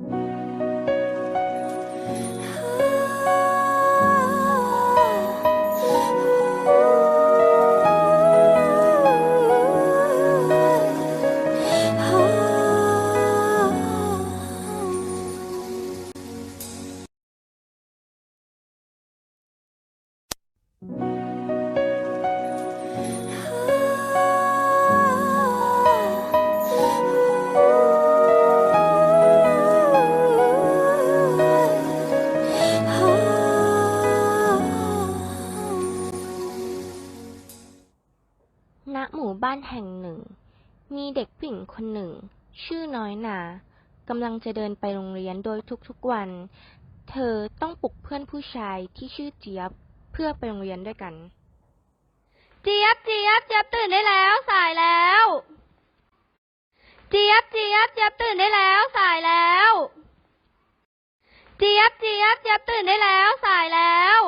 ณ กำลังจะเดินไปโรงเรียนโดยทุกๆวัน เธอต้องปลุกเพื่อนผู้ชายที่ชื่อเจี๊ยบเพื่อไปโรงเรียนด้วยกัน เจี๊ยบเจี๊ยบเจี๊ยบตื่นได้แล้ว สายแล้ว เจี๊ยบเจี๊ยบเจี๊ยบตื่นได้แล้วสายแล้ว เจี๊ยบเจี๊ยบเจี๊ยบตื่นได้แล้วสายแล้ว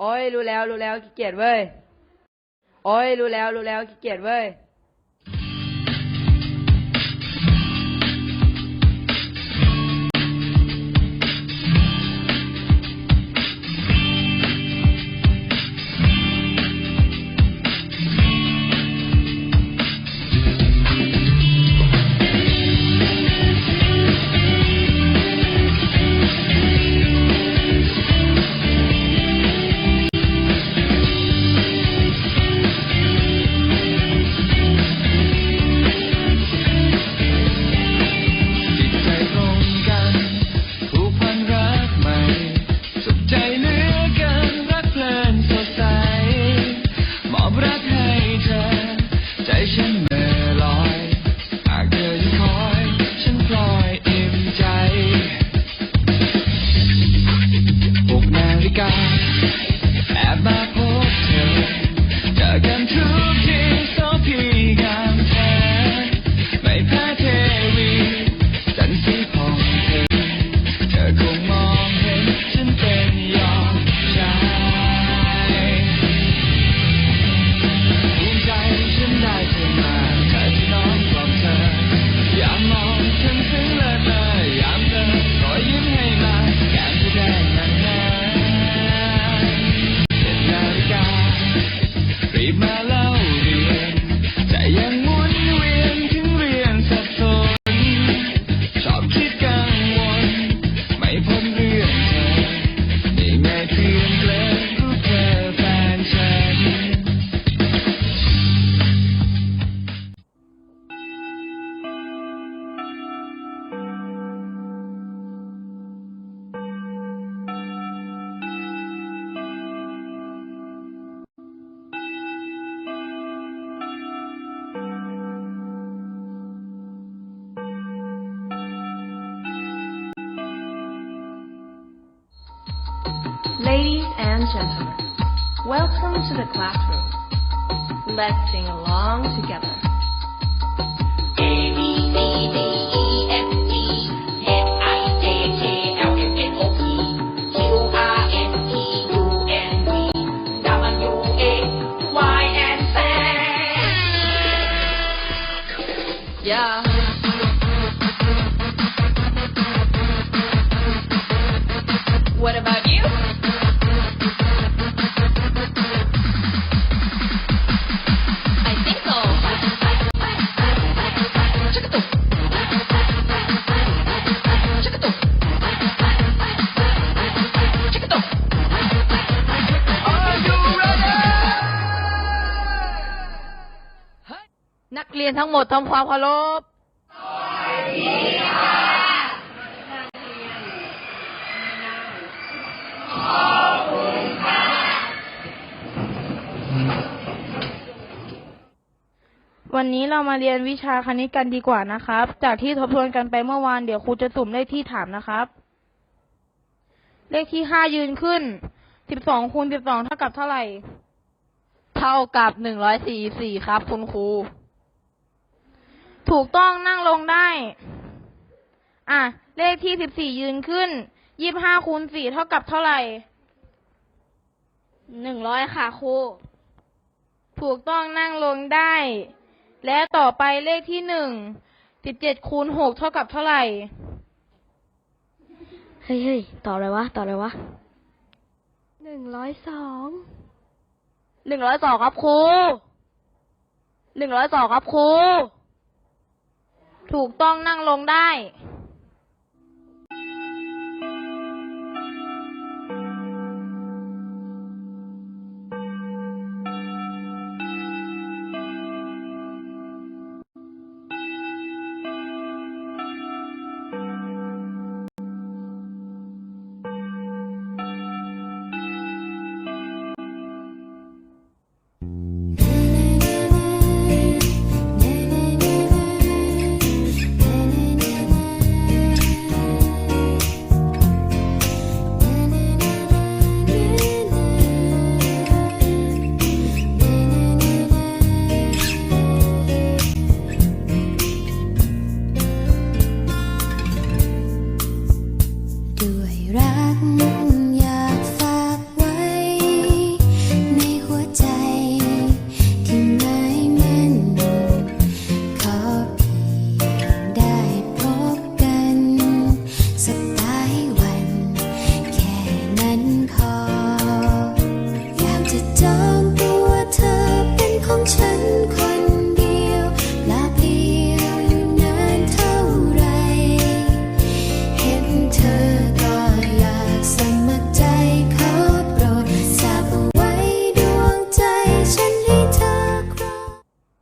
โอ้ยรู้แล้วรู้แล้วขี้เกียจเว้ย โอ้ยรู้แล้วรู้แล้วขี้เกียจเว้ย and gentlemen, welcome to the classroom. Let's sing along together. ยนทั้งหมดทำความเคารพวันนี้เรามาเรียนวิชาคณิตกันดีกว่านะครับ จากที่ทบทวนกันไปเมื่อวานเดี๋ยวครูจะสุ่มเลขที่ถามนะครับ เลขที่ห้ายืนขึ้นสิบสองคูณสิบสองเท่ากับเท่าไหร่ เท่ากับหนึ่งร้อยสี่สี่ครับ คุณครู ถูกต้องนั่งลงได้ อะ เลขที่สิบสี่ยืนขึ้นยี่บห้าคูณสี่เท่ากับเท่าไหร่หนึ่งร้อยค่ะครูถูกต้องนั่งลงได้ และต่อไปเลขที่หนึ่งสิบเจ็ดคูณหกเท่ากับเท่าไหร่ เฮ้ยเฮ้ยต่ออะไรวะ ต่ออะไรวะหนึ่งร้อยสอง หนึ่งร้อยสองครับครูหนึ่งร้อยสองครับครู ถูกต้องนั่งลงได้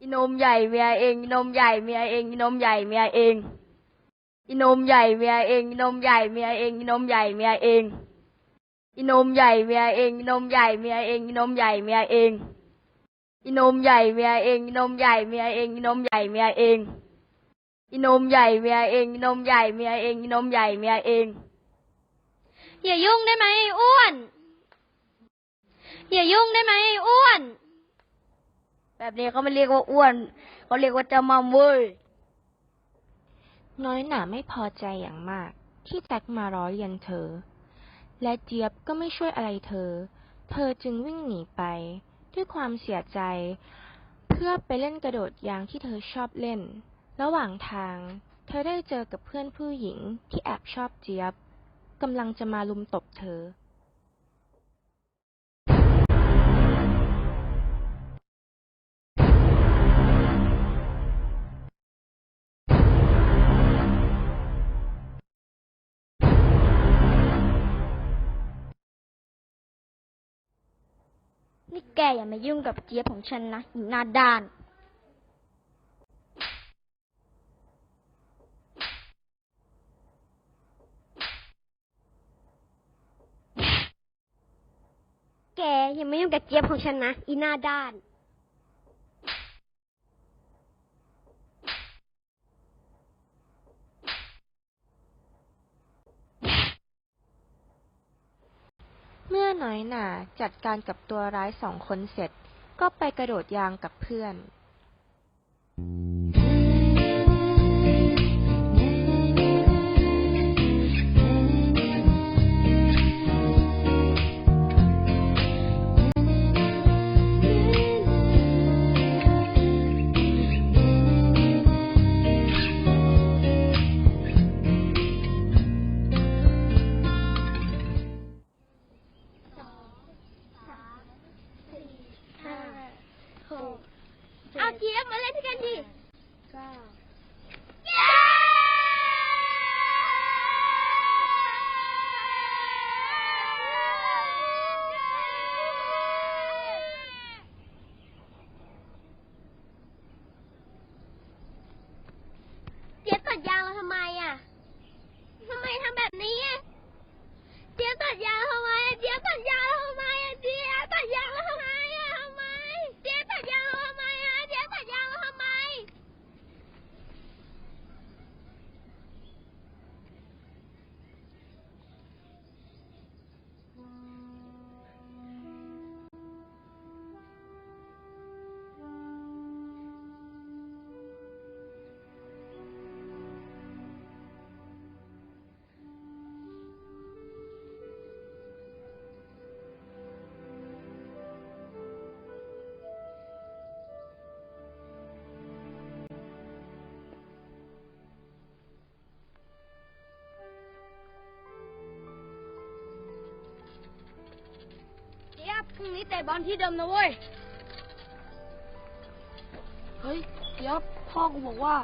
อีนมใหญ่เมียเองอีนมใหญ่เมียเองอีนมใหญ่เมียเองอีนมใหญ่เมียเองอีนมใหญ่เมียเองอีนมใหญ่เมียเองอีนมใหญ่เมียเองอีนมใหญ่เมียเองอีนมใหญ่เมียเองอีนมใหญ่เมียเองอีนมใหญ่เมียเองอีนมใหญ่เมียเองอีนมใหญ่เมียเองอีนมใหญ่เมียเองอีนมใหญ่เมียเองอย่ายุ่งได้ไหมอ้วนอย่ายุ่งได้ไหมอ้วน แบบนี้เขาไม่เรียกว่าอ้วน เขาเรียกว่าเจ้ามัมเว้ย น้อยหนาไม่พอใจอย่างมาก ที่แจ็คมาล้อเลียนเธอ และเจี๊ยบก็ไม่ช่วยอะไรเธอ เธอจึงวิ่งหนีไป ด้วยความเสียใจ เพื่อไปเล่นกระโดดยางที่เธอชอบเล่น ระหว่างทาง เธอได้เจอกับเพื่อนผู้หญิงที่แอบชอบเจี๊ยบกำลังจะมาลุมตบเธอ แกอย่ามายุ่งกับเจี๊ยบของฉันนะอีหน้าด้านแกอย่ามายุ่งกับเจี๊ยบของฉันนะอีหน้าด้าน เมื่อ น้อยหนาจัดการกับตัวร้ายสองคนเสร็จ ก็ไปกระโดดยางกับเพื่อน เอาเจี๊ยบมาเล่นด้วยกันดิ เตะบอลที่เดิมนะเว้ย เฮ้ยเดี๋ยบพ่อกูบอกว่า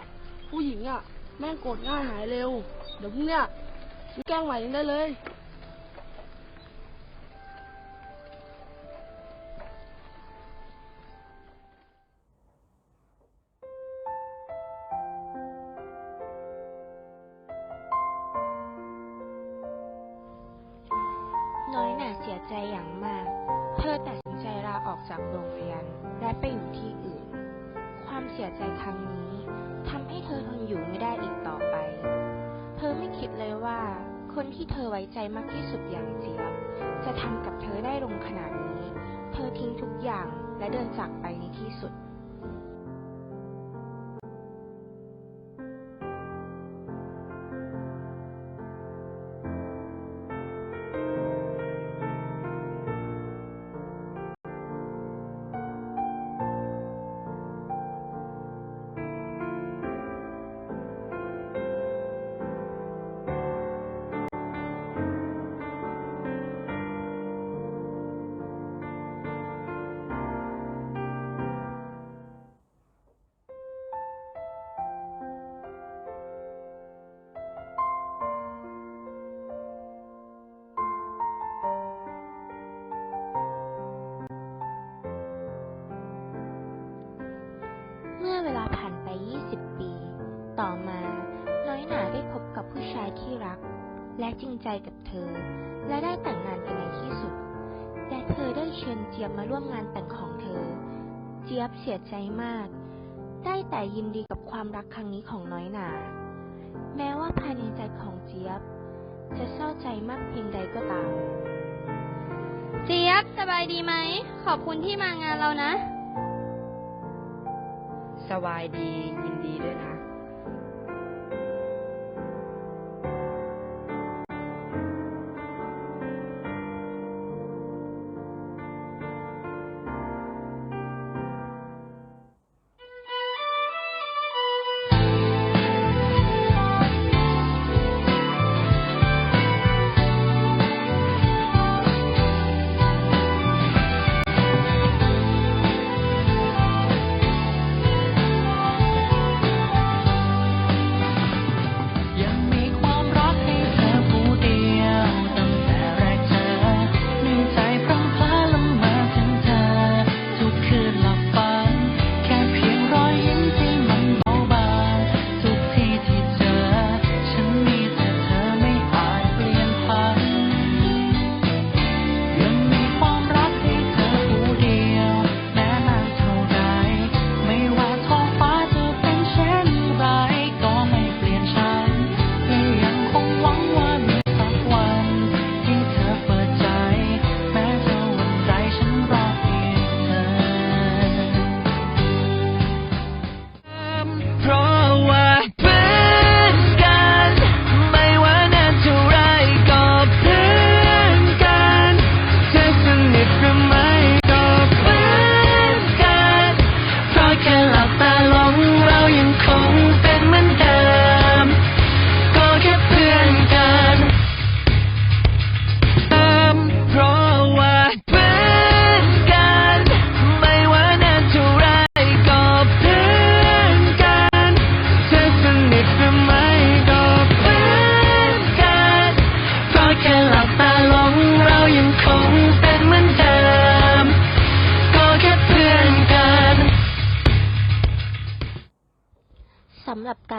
ผู้หญิงอะ แม่งโกรธง่ายหายเร็ว เดี๋ยวพรุ่งเนี้ยแกล้งใหม่ยังได้เลย คนที่เธอไว้ใจมากที่สุดอย่างเจี๊ยบจะทำกับเธอได้ลงขนาดนี้ เธอทิ้งทุกอย่างและเดินจากไปในที่สุด เมื่อเวลาผ่านไป 20 ปี ต่อมา น้อยหนาได้พบกับผู้ชายที่รัก และจริงใจกับเธอ และได้แต่งงานกันในที่สุดแต่เธอได้เชิญเจี๊ยบมาร่วมงานแต่งของเธอ เจี๊ยบเสียใจมาก ได้แต่ยินดีกับความรักครั้งนี้ของน้อยหนา แม้ว่าภายในใจของเจี๊ยบ จะเศร้าใจมากเพียงใดก็ตาม เจี๊ยบสบายดีไหม ขอบคุณที่มางานเรานะ สบายดียินดีด้วยนะ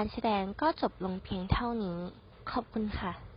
การแสดงก็จบลงเพียงเท่านี้ ขอบคุณค่ะ